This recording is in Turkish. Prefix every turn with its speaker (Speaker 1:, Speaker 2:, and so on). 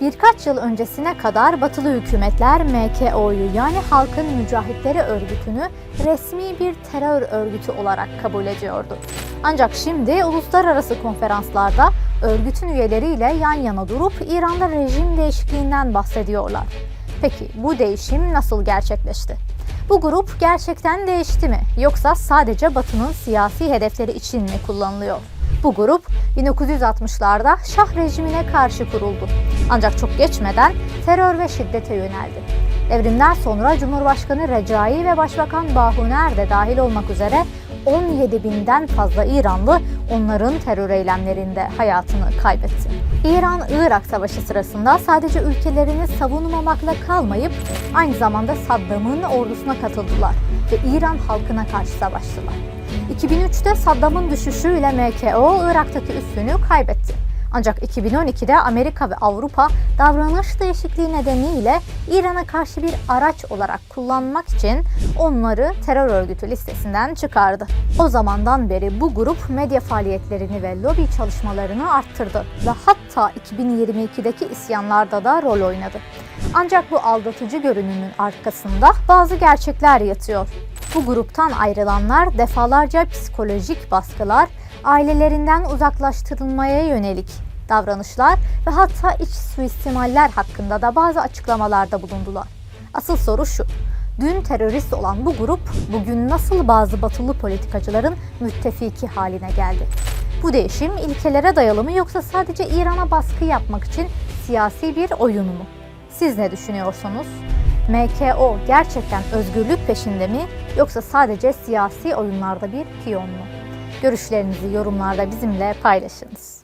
Speaker 1: Birkaç yıl öncesine kadar batılı hükümetler MKO'yu yani Halkın Mücahitleri Örgütü'nü resmi bir terör örgütü olarak kabul ediyordu. Ancak şimdi uluslararası konferanslarda örgütün üyeleriyle yan yana durup İran'da rejim değişikliğinden bahsediyorlar. Peki bu değişim nasıl gerçekleşti? Bu grup gerçekten değişti mi yoksa sadece Batı'nın siyasi hedefleri için mi kullanılıyor? Bu grup 1960'larda Şah rejimine karşı kuruldu. Ancak çok geçmeden terör ve şiddete yöneldi. Devrimden sonra Cumhurbaşkanı Recai ve Başbakan Bahuner de dahil olmak üzere 17 binden fazla İranlı onların terör eylemlerinde hayatını kaybetti. İran-Irak Savaşı sırasında sadece ülkelerini savunmamakla kalmayıp aynı zamanda Saddam'ın ordusuna katıldılar ve İran halkına karşı savaştılar. 2003'te Saddam'ın düşüşüyle MKO Irak'taki üssünü kaybetti. Ancak 2012'de Amerika ve Avrupa davranış değişikliği nedeniyle İran'a karşı bir araç olarak kullanmak için onları terör örgütü listesinden çıkardı. O zamandan beri bu grup medya faaliyetlerini ve lobi çalışmalarını arttırdı ve hatta 2022'deki isyanlarda da rol oynadı. Ancak bu aldatıcı görünümün arkasında bazı gerçekler yatıyor. Bu gruptan ayrılanlar defalarca psikolojik baskılar, ailelerinden uzaklaştırılmaya yönelik davranışlar ve hatta iç suistimaller hakkında da bazı açıklamalarda bulundular. Asıl soru şu. Dün terörist olan bu grup bugün nasıl bazı batılı politikacıların müttefiki haline geldi? Bu değişim ilkelere dayalı mı yoksa sadece İran'a baskı yapmak için siyasi bir oyun mu? Siz ne düşünüyorsunuz? MKO gerçekten özgürlük peşinde mi yoksa sadece siyasi oyunlarda bir piyon mu? Görüşlerinizi yorumlarda bizimle paylaşınız.